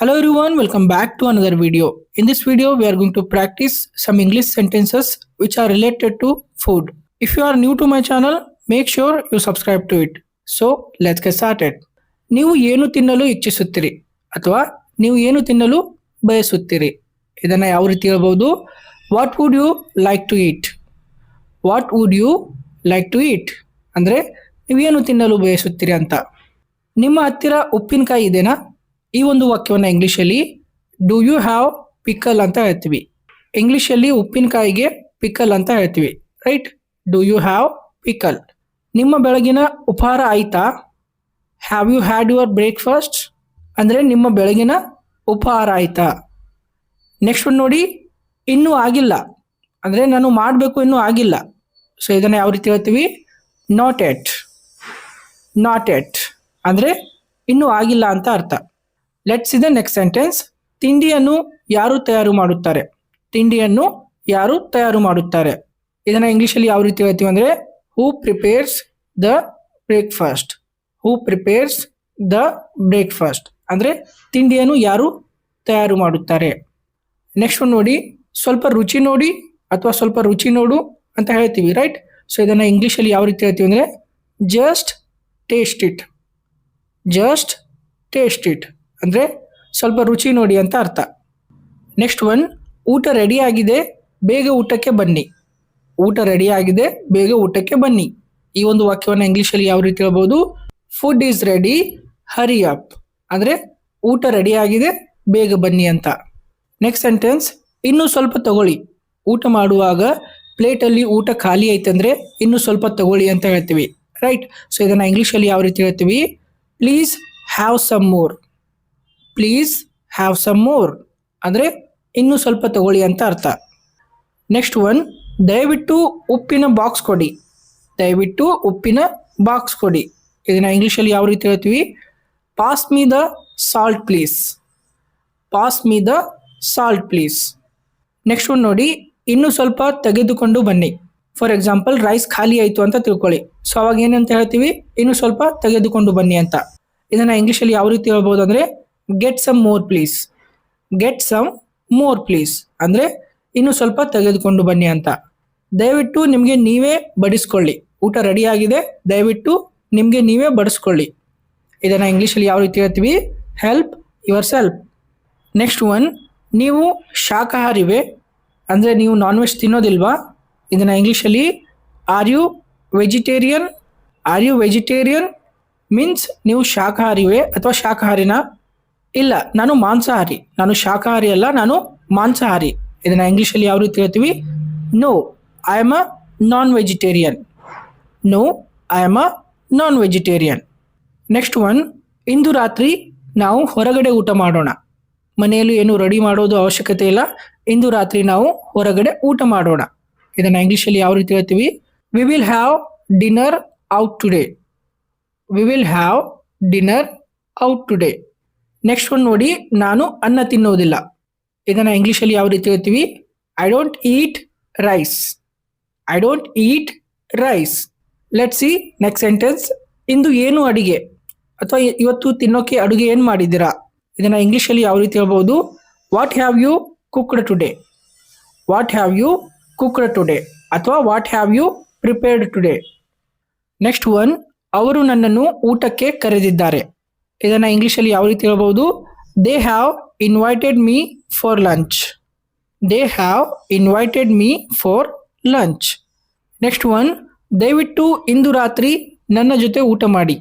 Hello everyone, welcome back to another video. In this video, we are going to practice some English sentences which are related to food. If you are new to my channel, make sure you subscribe to it. So, let's get started. ನೀವು ಏನು ತಿನ್ನಲು ಇಚ್ಛಿಸುತ್ತೀರಿ ಅಥವಾ ನೀವು ಏನು ತಿನ್ನಲು ಬಯಸುತ್ತೀರಿ ಇದನ್ನು ಯಾವ ರೀತಿ ಹೇಳ್ಬೋದು what would you like to eat what would you like to eat ಅಂದ್ರೆ ನೀವೇನು ತಿನ್ನಲು ಬಯಸುತ್ತೀರಿ ಅಂತ ನಿಮ್ಮ ಹತ್ತಿರ ಉಪ್ಪಿನಕಾಯಿ ಇದೆನಾ ಈ ಒಂದು ವಾಕ್ಯವನ್ನ ಇಂಗ್ಲೀಷಲ್ಲಿ ಡು ಯು ಹ್ಯಾವ್ ಪಿಕಲ್ ಅಂತ ಹೇಳ್ತೀವಿ. ಇಂಗ್ಲಿಷಲ್ಲಿ ಉಪ್ಪಿನಕಾಯಿಗೆ ಪಿಕಲ್ ಅಂತ ಹೇಳ್ತೀವಿ. Right do you have pickle ನಿಮ್ಮ ಬೆಳಗಿನ ಉಪಹಾರ ಆಯ್ತಾ? Have you had your breakfast ಅಂದರೆ ನಿಮ್ಮ ಬೆಳಗಿನ ಉಪಹಾರ ಆಯ್ತಾ? ನೆಕ್ಸ್ಟ್ ಒಂದು ನೋಡಿ, ಇನ್ನೂ ಆಗಿಲ್ಲ. ಅಂದರೆ ನಾನು ಮಾಡಬೇಕು, ಇನ್ನೂ ಆಗಿಲ್ಲ. ಸೊ ಇದನ್ನು ಯಾವ ರೀತಿ ಹೇಳ್ತೀವಿ? ನಾಟ್ ಎಟ್ ನಾಟ್ ಎಟ್ ಅಂದರೆ, ಇನ್ನೂ ಆಗಿಲ್ಲ ಅಂತ ಅರ್ಥ. ಲೆಟ್ಸ್ ದ ನೆಕ್ಸ್ಟ್ ಸೆಂಟೆನ್ಸ್ ತಿಂಡಿಯನ್ನು ಯಾರು ತಯಾರು ಮಾಡುತ್ತಾರೆ? ತಿಂಡಿಯನ್ನು ಯಾರು ತಯಾರು ಮಾಡುತ್ತಾರೆ? ಇದನ್ನ ಇಂಗ್ಲಿಷಲ್ಲಿ ಯಾವ ರೀತಿ ಹೇಳ್ತೀವಿ ಅಂದ್ರೆ who prepares the breakfast who prepares the breakfast ಅಂದ್ರೆ, ತಿಂಡಿಯನ್ನು ಯಾರು ತಯಾರು ಮಾಡುತ್ತಾರೆ? ನೆಕ್ಸ್ಟ್ ಒಂದು ನೋಡಿ, ಸ್ವಲ್ಪ ರುಚಿ ನೋಡಿ ಅಥವಾ ಸ್ವಲ್ಪ ರುಚಿ ನೋಡು ಅಂತ ಹೇಳ್ತೀವಿ ರೈಟ್ ಸೊ ಇದನ್ನ ಇಂಗ್ಲೀಷಲ್ಲಿ ಯಾವ ರೀತಿ ಹೇಳ್ತೀವಿ ಅಂದ್ರೆ just taste it just taste it ಅಂದರೆ ಸ್ವಲ್ಪ ರುಚಿ ನೋಡಿ ಅಂತ ಅರ್ಥ. ನೆಕ್ಸ್ಟ್ ಒನ್ ಊಟ ರೆಡಿ ಆಗಿದೆ, ಬೇಗ ಊಟಕ್ಕೆ ಬನ್ನಿ. ಊಟ ರೆಡಿ ಆಗಿದೆ, ಬೇಗ ಊಟಕ್ಕೆ ಬನ್ನಿ. ಈ ಒಂದು ವಾಕ್ಯವನ್ನು ಇಂಗ್ಲೀಷಲ್ಲಿ ಯಾವ ರೀತಿ ಹೇಳ್ಬೋದು? Food is ready hurry up ಅಂದರೆ ಊಟ ರೆಡಿ ಆಗಿದೆ, ಬೇಗ ಬನ್ನಿ ಅಂತ. ನೆಕ್ಸ್ಟ್ ಸೆಂಟೆನ್ಸ್ ಇನ್ನೂ ಸ್ವಲ್ಪ ತಗೊಳ್ಳಿ. ಊಟ ಮಾಡುವಾಗ ಪ್ಲೇಟಲ್ಲಿ ಊಟ ಖಾಲಿ ಐತಂದ್ರೆ ಇನ್ನೂ ಸ್ವಲ್ಪ ತಗೊಳ್ಳಿ ಅಂತ ಹೇಳ್ತೀವಿ. ರೈಟ್ ಸೊ ಇದನ್ನ ಇಂಗ್ಲೀಷಲ್ಲಿ ಯಾವ ರೀತಿ ಹೇಳ್ತೀವಿ? Please have some more please have some more ಅಂದರೆ ಇನ್ನೂ ಸ್ವಲ್ಪ ತಗೊಳ್ಳಿ ಅಂತ ಅರ್ಥ. ನೆಕ್ಸ್ಟ್ ಒನ್ ದಯವಿಟ್ಟು ಉಪ್ಪಿನ ಬಾಕ್ಸ್ ಕೊಡಿ. ದಯವಿಟ್ಟು ಉಪ್ಪಿನ ಬಾಕ್ಸ್ ಕೊಡಿ. ಇದನ್ನ ಇಂಗ್ಲೀಷಲ್ಲಿ ಯಾವ ರೀತಿ ಹೇಳ್ತೀವಿ? Pass me the salt please pass me the salt please next one ನೋಡಿ, ಇನ್ನೂ ಸ್ವಲ್ಪ ತೆಗೆದುಕೊಂಡು ಬನ್ನಿ. ಫಾರ್ ಎಕ್ಸಾಂಪಲ್ ರೈಸ್ ಖಾಲಿ ಆಯಿತು ಅಂತ ತಿಳ್ಕೊಳ್ಳಿ. ಸೊ ಅವಾಗ ಏನಂತ ಹೇಳ್ತೀವಿ? ಇನ್ನೂ ಸ್ವಲ್ಪ ತೆಗೆದುಕೊಂಡು ಬನ್ನಿ ಅಂತ. ಇದನ್ನ ಇಂಗ್ಲೀಷಲ್ಲಿ ಯಾವ ರೀತಿ ಹೇಳ್ಬೋದು ಅಂದರೆ get some more please get some more please ಅಂದರೆ ಇನ್ನು ಸ್ವಲ್ಪ ತೆಗೆದುಕೊಂಡು ಬನ್ನಿ ಅಂತ. ದಯವಿಟ್ಟು ನಿಮಗೆ ನೀವೇ ಬಡಿಸ್ಕೊಳ್ಳಿ. ಊಟ ರೆಡಿ ಆಗಿದೆ. ದಯವಿಟ್ಟು ನಿಮಗೆ ನೀವೇ ಬಡಿಸ್ಕೊಳ್ಳಿ. ಇದನ್ನು ಇಂಗ್ಲೀಷಲ್ಲಿ ಯಾವ ರೀತಿ ಹೇಳ್ತೀವಿ? Help yourself next one ನೀವು ಶಾಖಾಹಾರಿವೆ. ಅಂದರೆ ನೀವು ನಾನ್ ವೆಜ್ ತಿನ್ನೋದಿಲ್ವಾ? ಇದನ್ನು ಇಂಗ್ಲೀಷಲ್ಲಿ are you vegetarian are you vegetarian means ನೀವು ಶಾಖಾಹಾರಿವೆ ಅಥವಾ ಶಾಕಾಹಾರಿನ ಇಲ್ಲ, ನಾನು ಮಾಂಸಾಹಾರಿ. ನಾನು ಶಾಕಾಹಾರಿ ಅಲ್ಲ, ನಾನು ಮಾಂಸಾಹಾರಿ. ಇದನ್ನ ಇಂಗ್ಲಿಷಲ್ಲಿ ಯಾವ ರೀತಿ ಹೇಳ್ತೀವಿ? No I am a non vegetarian no I am a non vegetarian next one ಇಂದು ರಾತ್ರಿ ನಾವು ಹೊರಗಡೆ ಊಟ ಮಾಡೋಣ. ಮನೆಯಲ್ಲಿ ಏನು ರೆಡಿ ಮಾಡೋದು ಅವಶ್ಯಕತೆ ಇಲ್ಲ. ಇಂದು ರಾತ್ರಿ ನಾವು ಹೊರಗಡೆ ಊಟ ಮಾಡೋಣ. ಇದನ್ನ ಇಂಗ್ಲಿಷಲ್ಲಿ ಯಾವ ರೀತಿ ಹೇಳ್ತೀವಿ? We will have dinner out today we will have dinner out today next one ನೋಡಿ, ನಾನು ಅನ್ನ ತಿನ್ನುವುದಿಲ್ಲ ಇದನ್ನ ಇಂಗ್ಲಿಷಲ್ಲಿ ಯಾವ ರೀತಿ ಹೇಳ್ತೀವಿ? I don't eat rice I don't eat rice let see next sentence ಇಂದು ಏನು ಅಡಿಗೆ? ಅಥವಾ ಇವತ್ತು ತಿನ್ನೋಕೆ ಅಡುಗೆ ಏನು ಮಾಡಿದ್ದೀರಾ? ಇದನ್ನ ಇಂಗ್ಲಿಷಲ್ಲಿ ಯಾವ ರೀತಿ ಹೇಳ್ಬೋದು? What have you cooked today what have you cooked today ಅಥವಾ what have you prepared today next one ಅವರು ನನ್ನನ್ನು ಊಟಕ್ಕೆ ಕರೆದಿದ್ದಾರೆ. ಇದನ್ನ ಇಂಗ್ಲಿಷ್ ಅಲ್ಲಿ ಯಾವ ರೀತಿ ಹೇಳ್ಬೋದು? They have invited me for lunch they have invited me for lunch next one ದಯವಿಟ್ಟು ಇಂದು ರಾತ್ರಿ ನನ್ನ ಜೊತೆ ಊಟ ಮಾಡಿ.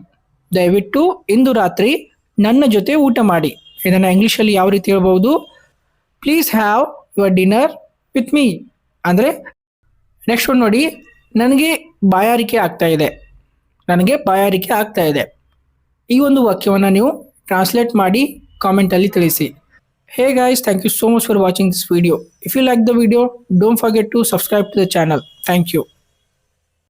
ದಯವಿಟ್ಟು ಇಂದು ರಾತ್ರಿ ನನ್ನ ಜೊತೆ ಊಟ ಮಾಡಿ. ಇದನ್ನ ಇಂಗ್ಲೀಷಲ್ಲಿ ಯಾವ ರೀತಿ ಹೇಳ್ಬೋದು? Please have your dinner with me ಅಂದರೆ ನೆಕ್ಸ್ಟ್ ಒನ್ ನೋಡಿ, ನನಗೆ ಬಾಯಾರಿಕೆ ಆಗ್ತಾ ಇದೆ. ನನಗೆ ಬಾಯಾರಿಕೆ ಆಗ್ತಾ ಇದೆ. ಈ ಒಂದು ವಾಕ್ಯವನ್ನು ನೀವು ಟ್ರಾನ್ಸ್ಲೇಟ್ ಮಾಡಿ ಕಾಮೆಂಟಲ್ಲಿ ತಿಳಿಸಿ. Hey guys thank you so much for watching this video if you like the video don't forget to subscribe to the channel thank you